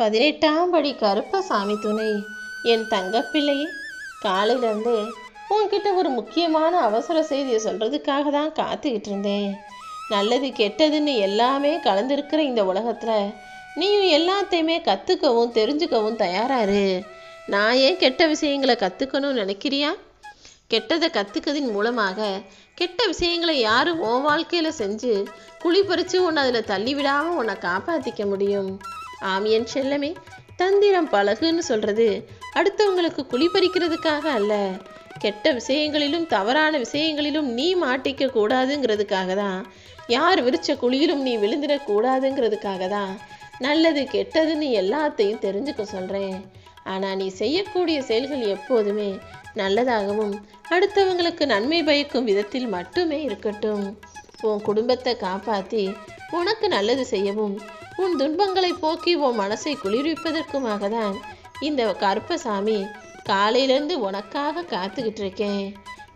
பதினெட்டாம் படி கருப்பசாமி துணை. என் தங்கப்பிள்ளையே காலையிலேருந்து உன்கிட்ட ஒரு முக்கியமான அவசர செய்தியை சொல்கிறதுக்காக தான் காத்துக்கிட்டு இருந்தேன். நல்லது கெட்டதுன்னு எல்லாமே கலந்துருக்கிற இந்த உலகத்தில் நீயும் எல்லாத்தையுமே கற்றுக்கவும் தெரிஞ்சுக்கவும் தயாராரு நான் ஏன் கெட்ட விஷயங்களை கற்றுக்கணும்னு நினைக்கிறியா? கெட்டதை கற்றுக்கதின் மூலமாக கெட்ட விஷயங்களை யாரும் உன் வாழ்க்கையில் செஞ்சு குழி பறித்து உன்னை அதில் தள்ளிவிடாமல் உன்னை காப்பாற்றிக்க முடியும். ஆமியன் செல்லமே தந்திரம் பழகுன்னு சொல்கிறது அடுத்தவங்களுக்கு குழி பறிக்கிறதுக்காக அல்ல. கெட்ட விஷயங்களிலும் தவறான விஷயங்களிலும் நீ மாட்டிக்க கூடாதுங்கிறதுக்காக தான். யார் விரிச்ச குழியிலும் நீ விழுந்துடக்கூடாதுங்கிறதுக்காக தான் நல்லது கெட்டதுன்னு எல்லாத்தையும் தெரிஞ்சுக்க சொல்கிறேன் ஆனால் நீ செய்யக்கூடிய செயல்கள் எப்போதுமே நல்லதாகவும் அடுத்தவங்களுக்கு நன்மை பயக்கும் விதத்தில் மட்டுமே இருக்கட்டும். உன் குடும்பத்தை காப்பாற்றி உனக்கு நல்லது செய்யவும் உன் துன்பங்களை போக்கி உன் மனசை குளிர்விப்பதற்குமாக தான் இந்த கருப்பசாமி காலையிலேருந்து உனக்காக காத்துக்கிட்டு இருக்கேன்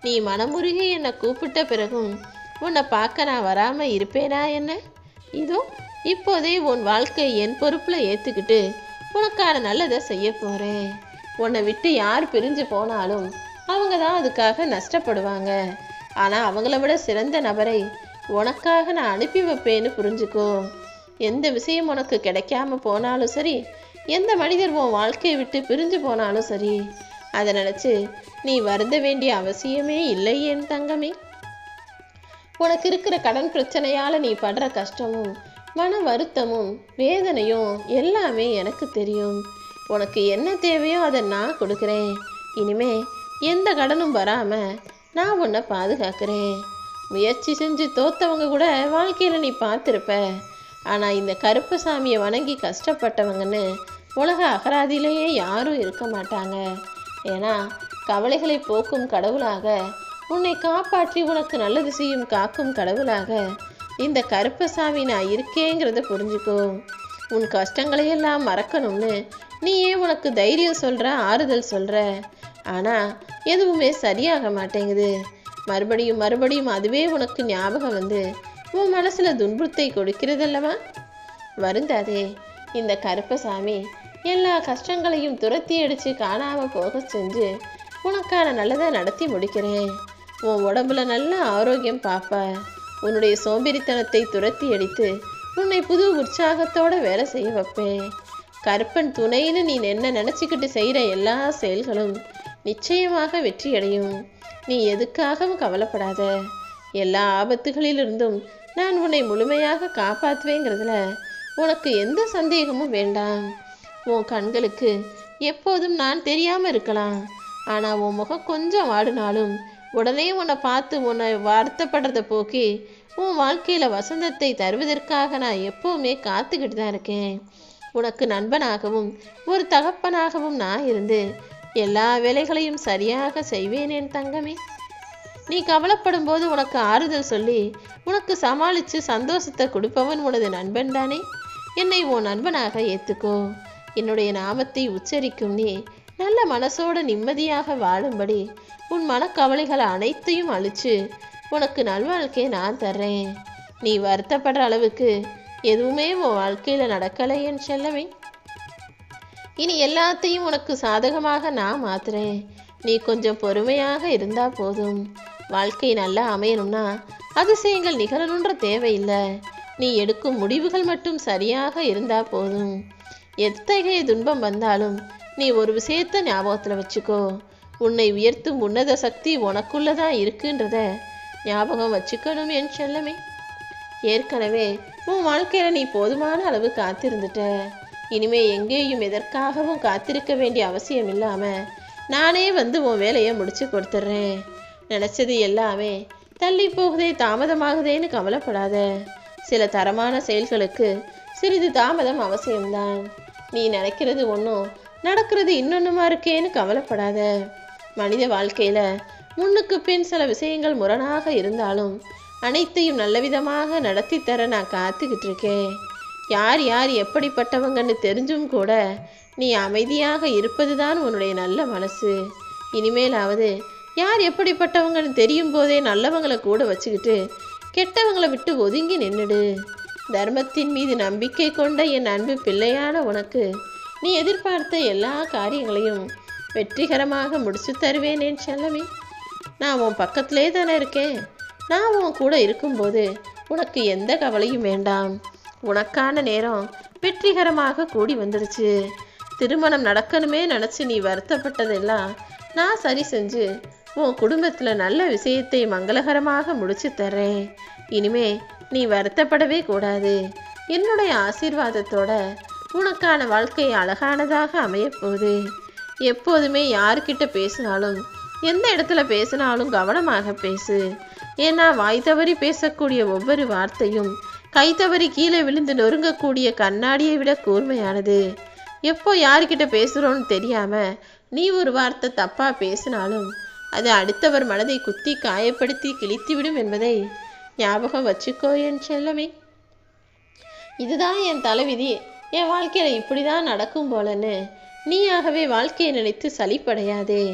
நீ மனமுருகி என்னை கூப்பிட்ட பிறகும் உன்னை பார்க்க நான் வராமல் இருப்பேனா என்ன? இதோ இப்போதே உன் வாழ்க்கை என் பொறுப்பில் ஏற்றுக்கிட்டு உனக்கான நல்லதை செய்ய போகிறேன் உன்னை விட்டு யார் பிரிஞ்சு போனாலும் அவங்க தான் அதுக்காக நஷ்டப்படுவாங்க. ஆனால் அவங்கள விட சிறந்த நபரை உனக்காக நான் அனுப்பி வைப்பேன்னு புரிஞ்சுக்கோ. எந்த விஷயம் உனக்கு கிடைக்காம போனாலும் சரி எந்த மனிதர் உன் வாழ்க்கையை விட்டு பிரிஞ்சு போனாலும் சரி அதை நினச்சி நீ வருந்த வேண்டிய அவசியமே இல்லை என் தங்கமே. உனக்கு இருக்கிற கடன் பிரச்சனையால் நீ படுற கஷ்டமும் மன வருத்தமும் வேதனையும் எல்லாமே எனக்கு தெரியும். உனக்கு என்ன தேவையோ அதை நான் கொடுக்குறேன். இனிமே எந்த கடனும் வராமல் நான் உன்னை பாதுகாக்கிறேன். முயற்சி செஞ்சு தோத்தவங்க கூட வாழ்க்கையில் நீ பார்த்துருப்ப. ஆனால் இந்த கருப்பு சாமியை வணங்கி கஷ்டப்பட்டவங்கன்னு உலக அகராதியிலேயே யாரும் இருக்க மாட்டாங்க. ஏன்னா கவலைகளை போக்கும் கடவுளாக உன்னை காப்பாற்றி உனக்கு நல்லது செய்யும் காக்கும் கடவுளாக இந்த கருப்பசாமி நான் இருக்கேங்கிறத புரிஞ்சுக்கோ. உன் கஷ்டங்களையெல்லாம் மறக்கணும்னு நீயே உனக்கு தைரியம் சொல்கிற ஆறுதல் சொல்கிற ஆனால் எதுவுமே சரியாக மாட்டேங்குது. மறுபடியும் மறுபடியும் அதுவே உனக்கு ஞாபகம் வந்து உன் மனசில் துன்புறுத்தை கொடுக்கிறதல்லவா? வருந்தாதே இந்த கருப்பசாமி எல்லா கஷ்டங்களையும் துரத்தி அடித்து காணாமல் போக செஞ்சு உனக்கான நல்லதை நடத்தி முடிக்கிறேன். உன் உடம்புல நல்ல ஆரோக்கியம் பாப்ப. உன்னுடைய சோம்பேறித்தனத்தை துரத்தி அடித்து உன்னை புது உற்சாகத்தோட வேலை செய்ய வைப்பேன். கருப்பன் துணைன்னு நீ என்ன நினச்சிக்கிட்டு செய்கிற எல்லா செயல்களும் நிச்சயமாக வெற்றியடையும். நீ எதுக்காகவும் கவலைப்படாத. எல்லா ஆபத்துகளிலிருந்தும் நான் உன்னை முழுமையாக காப்பாற்றுவேங்கிறதுல உனக்கு எந்த சந்தேகமும் வேண்டாம். உன் கண்களுக்கு எப்போதும் நான் தெரியாமல் இருக்கலாம். ஆனால் உன் முகம் கொஞ்சம் வாடினாலும் உடனே உன்னை பார்த்து உன்னை வருத்தப்படுறத போக்கி உன் வாழ்க்கையில் வசந்தத்தை தருவதற்காக நான் எப்போவுமே காத்துக்கிட்டு தான் இருக்கேன். உனக்கு நண்பனாகவும் ஒரு தகப்பனாகவும் நான் இருந்து எல்லா வேலைகளையும் சரியாக செய்வேன் என் தங்கமே. நீ கவலைப்படும் போது உனக்கு ஆறுதல் சொல்லி உனக்கு சமாளித்து சந்தோஷத்தை கொடுப்பவன் உனது நண்பன் தானே. என்னை உன் நண்பனாக ஏற்றுக்கோ என்னுடைய நாமத்தை உச்சரிக்கும் நீ நல்ல மனசோட நிம்மதியாக வாழும்படி உன் மனக்கவலைகள் அனைத்தையும் அழிச்சு உனக்கு நல்வாழ்க்கையை நான் தர்றேன். நீ வருத்தப்படுற அளவுக்கு எதுவுமே உன் வாழ்க்கையில் நடக்கலை என் செல்லவே இனி எல்லாத்தையும் உனக்கு சாதகமாக நான் மாத்துறேன். நீ கொஞ்சம் பொறுமையாக இருந்தா போதும். வாழ்க்கை நல்லா அமையணும்னா அதிசயங்கள் நிகழணுன்ற தேவையில்லை. நீ எடுக்கும் முடிவுகள் மட்டும் சரியாக இருந்தா போதும். எத்தகைய துன்பம் வந்தாலும் நீ ஒரு விஷயத்தை ஞாபகத்தில் வச்சுக்கோ. உன்னை உயர்த்தும் உன்னத சக்தி உனக்குள்ள தான் இருக்குன்றத ஞாபகம் வச்சுக்கணும் என் செல்லமே. ஏற்கனவே உன் வாழ்க்கையில் நீ போதுமான அளவு காத்திருந்துட்ட. இனிமே எங்கேயும் எதற்காகவும் காத்திருக்க வேண்டிய அவசியம் இல்லாமல் நானே வந்து உன் வேலையை முடிச்சு கொடுத்துட்றேன். நினச்சது எல்லாமே தள்ளி போகுதே தாமதமாகுதேன்னு கவலைப்படாத. சில தரமான செயல்களுக்கு சிறிது தாமதம் அவசியம்தான். நீ நினைக்கிறது ஒன்றும் நடக்கிறது இன்னொன்றுமா இருக்கேன்னு கவலைப்படாத. மனித வாழ்க்கையில் முன்னுக்கு பின் சில விஷயங்கள் முரணாக இருந்தாலும் அனைத்தையும் நல்லவிதமாக நடத்தி தர நான் காத்துக்கிட்டு இருக்கேன் யார் யார் எப்படிப்பட்டவங்கன்னு தெரிஞ்சும் கூட நீ அமைதியாக இருப்பதுதான் உன்னுடைய நல்ல மனசு. இனிமேலாவது யார் எப்படிப்பட்டவங்கன்னு தெரியும் போதே நல்லவங்களை கூட வச்சுக்கிட்டு கெட்டவங்களை விட்டு ஒதுங்கி நின்றுடு தர்மத்தின் மீது நம்பிக்கை கொண்ட என் அன்பு பிள்ளையான உனக்கு நீ எதிர்பார்த்த எல்லா காரியங்களையும் வெற்றிகரமாக முடிச்சு தருவேன் என் செல்லமே. நான் உன் பக்கத்திலே தானே இருக்கேன். நான் உன் கூட இருக்கும்போது உனக்கு எந்த கவலையும் வேண்டாம். உனக்கான நேரம் வெற்றிகரமாக கூடி வந்துடுச்சு திருமணம் நடக்கணுமே நினச்சி நீ வருத்தப்பட்டதெல்லாம் நான் சரி செஞ்சு உன் குடும்பத்தில் நல்ல விஷயத்தை மங்களகரமாக முடிச்சு தர்றேன். இனிமே நீ வருத்தப்படவே கூடாது. என்னுடைய ஆசீர்வாதத்தோட உனக்கான வாழ்க்கை அழகானதாக அமையப்போகுது எப்போதுமே யார்கிட்ட பேசினாலும் எந்த இடத்துல பேசினாலும் கவனமாக பேசு. ஏன்னா வாய் தவறி பேசக்கூடிய ஒவ்வொரு வார்த்தையும் கை தவறி கீழே விழுந்து நொறுங்கக்கூடிய கண்ணாடியை விட கூர்மையானது. எப்போ யார்கிட்ட பேசுகிறோன்னு தெரியாம நீ ஒரு வார்த்தை தப்பாக பேசினாலும் அது அடுத்தவர் மனதை குத்தி காயப்படுத்தி கிழித்துவிடும் என்பதை ஞாபகம் வச்சுக்கோ என் செல்லமே. இதுதான் என் தலைவிதி. என் வாழ்க்கையில் இப்படி தான் நடக்கும் போலன்னு நீயாகவே வாழ்க்கையை நினைத்து சளிப்படையாதே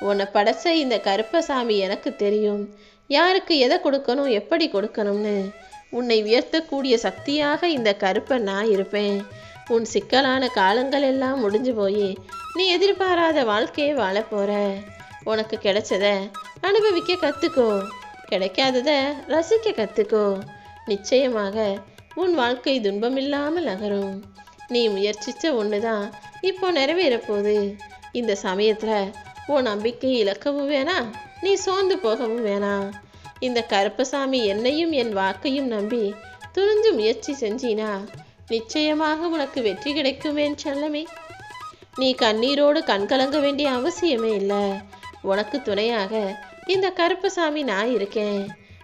உன்னை படைச்ச இந்த கருப்பசாமி எனக்கு தெரியும். யாருக்கு எதை கொடுக்கணும் எப்படி கொடுக்கணும்னு. உன்னை உயர்த்தக்கூடிய சக்தியாக இந்த கருப்பன் நான் இருப்பேன். உன் சிக்கலான காலங்கள் எல்லாம் முடிஞ்சு போய் நீ எதிர்பாராத வாழ்க்கையை வாழ போற. உனக்கு கிடைச்சத அனுபவிக்க கற்றுக்கோ கிடைக்காதத ரசிக்க கற்றுக்கோ நிச்சயமாக உன் வாழ்க்கை துன்பம் இல்லாமல் நகரும். நீ முயற்சித்த ஒன்று தான் இப்போ நிறைவேறப்போகுது. இந்த சமயத்தில் உன் நம்பிக்கை இழக்கவும் வேணாம். நீ சோர்ந்து போகவும் வேணாம். இந்த கருப்பசாமி என்னையும் என் வாக்கையும் நம்பி துணிஞ்சு முயற்சி செஞ்சினா நிச்சயமாக உனக்கு வெற்றி கிடைக்குமேன் செல்லமே. நீ கண்ணீரோடு கண்கலங்க வேண்டிய அவசியமே இல்லை. உனக்கு துணையாக இந்த கருப்பசாமி நான் இருக்கேன்.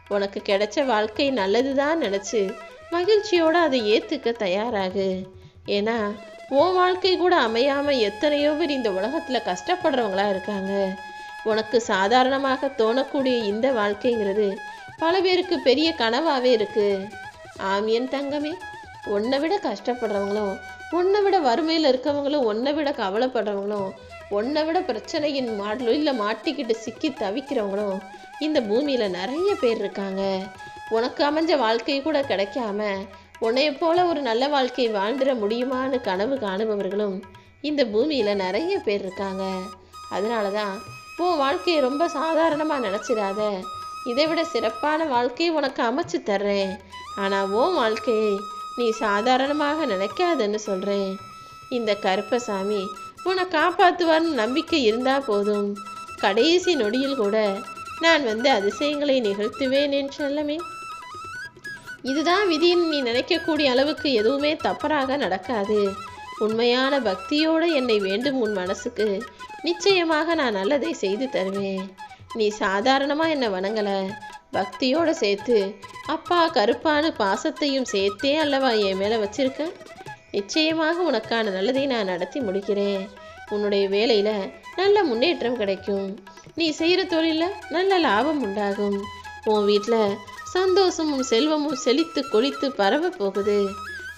உனக்கு கிடைச்ச வாழ்க்கை நல்லதுதான் நினச்சி மகிழ்ச்சியோடு அதை ஏற்றுக்க தயாராகு. ஏன்னா உன் வாழ்க்கை கூட அமையாமல் எத்தனையோ பேர் இந்த உலகத்தில் கஷ்டப்படுறவங்களா இருக்காங்க. உனக்கு சாதாரணமாக தோணக்கூடிய இந்த வாழ்க்கைங்கிறது பல பேருக்கு பெரிய கனவாகவே இருக்குது ஆமியன் தங்கமே உன்னை விட கஷ்டப்படுறவங்களும் உன்னை விட வறுமையில் இருக்கவங்களும் உன்னை விட கவலைப்படுறவங்களும் உன்னை விட பிரச்சனையின் மாடலில் மாட்டிக்கிட்டு சிக்கி தவிக்கிறவங்களும் இந்த பூமியில் நிறைய பேர் இருக்காங்க. உனக்கு அமைஞ்ச வாழ்க்கை கூட கிடைக்காம உன்னைய போல ஒரு நல்ல வாழ்க்கை வாழ்ந்துட முடியுமான்னு கனவு காணுபவர்களும் இந்த பூமியில் நிறைய பேர் இருக்காங்க. அதனால தான் உன் வாழ்க்கையை ரொம்ப சாதாரணமாக நினச்சிடாத. இதை விட சிறப்பான வாழ்க்கையை உனக்கு அமைச்சு தர்றேன். ஆனால் உன் வாழ்க்கையை நீ சாதாரணமாக நினைக்காதன்னு சொல்கிறேன் இந்த கருப்பசாமி உன்னை காப்பாற்றுவார்னு நம்பிக்கை இருந்தால் போதும். கடைசி நொடியில் கூட நான் வந்து அதிசயங்களை நிகழ்த்துவேன் என்று செல்லமே. இதுதான் விதின்னு நீ நினைக்கக்கூடிய அளவுக்கு எதுவுமே தப்பறாக நடக்காது. உண்மையான பக்தியோடு என்னை வேண்டும் உன் மனசுக்கு. நிச்சயமாக நான் நல்லதை செய்து தருவேன். நீ சாதாரணமாக என்னை வணங்கலை. பக்தியோடு சேர்த்து அப்பா கருப்பான பாசத்தையும் சேர்த்தே அல்லவா என் மேலே வச்சிருக்க? நிச்சயமாக உனக்கான நல்லதை நான் நடத்தி முடிக்கிறேன். உன்னுடைய வேலையில் நல்ல முன்னேற்றம் கிடைக்கும். நீ செய்கிற தொழிலில் நல்ல லாபம் உண்டாகும். உன் வீட்டில் சந்தோஷமும் செல்வமும் செழித்து கொளித்து பரவ போகுது.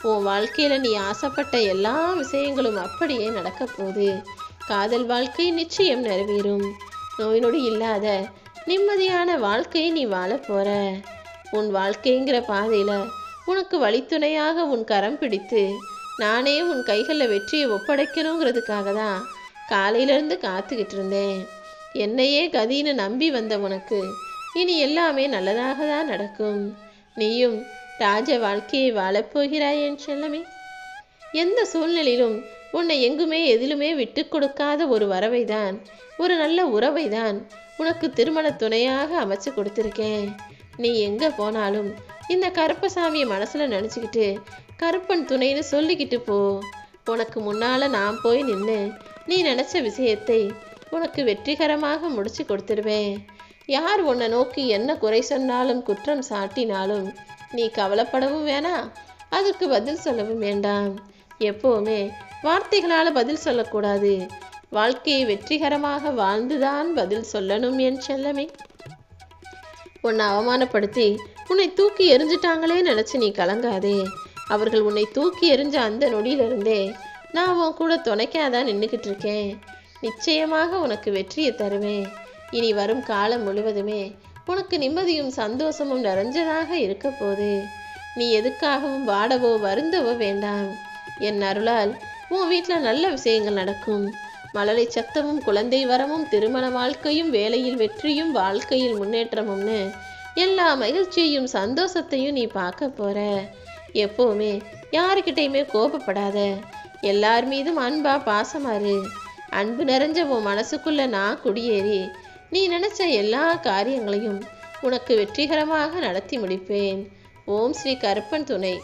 உன் வாழ்க்கையில் நீ ஆசைப்பட்ட எல்லா விஷயங்களும் அப்படியே நடக்கப் போகுது. காதல் வாழ்க்கை நிச்சயம் நிறைவேறும். நோய் நொடி இல்லாத நிம்மதியான வாழ்க்கையை நீ வாழப் போற. உன் வாழ்க்கைங்கிற பாதையில் உனக்கு வழித்துணையாக உன் கரம் பிடித்து நானே உன் கைகளில் வெற்றியை ஒப்படைக்கணுங்கிறதுக்காக தான் காலையிலேருந்து காத்துக்கிட்டு இருந்தேன். என்னையே கதின்னு நம்பி வந்த உனக்கு இனி எல்லாமே நல்லதாக தான் நடக்கும். நீயும் ராஜ வாழ்க்கையை வாழப்போகிறாய் என் செல்லமே. எந்த சூழ்நிலையிலும் உன்னை எங்குமே எதிலுமே விட்டு கொடுக்காத ஒரு வரவை தான் ஒரு நல்ல உறவை தான் உனக்கு திருமண துணையாக அமைச்சு கொடுத்துருக்கேன். நீ எங்கே போனாலும் இந்த கருப்பசாமியை மனசில் நினச்சிக்கிட்டு கருப்பன் துணைன்னு சொல்லிக்கிட்டு போ. உனக்கு முன்னால் நான் போய் நின்று நீ நினச்ச விஷயத்தை உனக்கு வெற்றிகரமாக முடிச்சு கொடுத்துருவேன். யார் உன்னை நோக்கி என்ன குறை சொன்னாலும் குற்றம் சாட்டினாலும் நீ கவலைப்படவும் வேணாம் அதுக்கு பதில் சொல்லவும் வேண்டாம். எப்போவுமே வார்த்தைகளால் பதில் சொல்லக்கூடாது. வாழ்க்கையை வெற்றிகரமாக வாழ்ந்துதான் பதில் சொல்லணும் என் செல்லமே. உன்னை அவமானப்படுத்தி உன்னை தூக்கி எரிஞ்சிட்டாங்களே நினச்சி நீ கலங்காதே. அவர்கள் உன்னை தூக்கி எறிஞ்ச அந்த நொடியிலிருந்தே நான் உன் கூட துணைக்காதான் நின்றுக்கிட்டு இருக்கேன். நிச்சயமாக உனக்கு வெற்றியை தருவேன். இனி வரும் காலம் முழுவதுமே உனக்கு நிம்மதியும் சந்தோஷமும் நிறைஞ்சதாக இருக்க போது நீ எதுக்காகவும் வாடவோ வருந்தவோ வேண்டாம். என் அருளால் உன் வீட்டில் நல்ல விஷயங்கள் நடக்கும். மழலை சத்தமும் குழந்தை வரமும் திருமண வாழ்க்கையும் வேலையில் வெற்றியும் வாழ்க்கையில் முன்னேற்றமும்னு எல்லா மகிழ்ச்சியையும் சந்தோஷத்தையும் நீ பார்க்க போற. எப்போவுமே யாருக்கிட்டையுமே கோபப்படாத. எல்லார் மீதும் அன்பா பாசமாரு அன்பு நிறைஞ்ச உன் மனசுக்குள்ள நான் குடியேறி நீ நினைச்ச எல்லா காரியங்களையும் உனக்கு வெற்றிகரமாக நடத்தி முடிப்பேன். ஓம் ஸ்ரீ கருப்பன் துணை.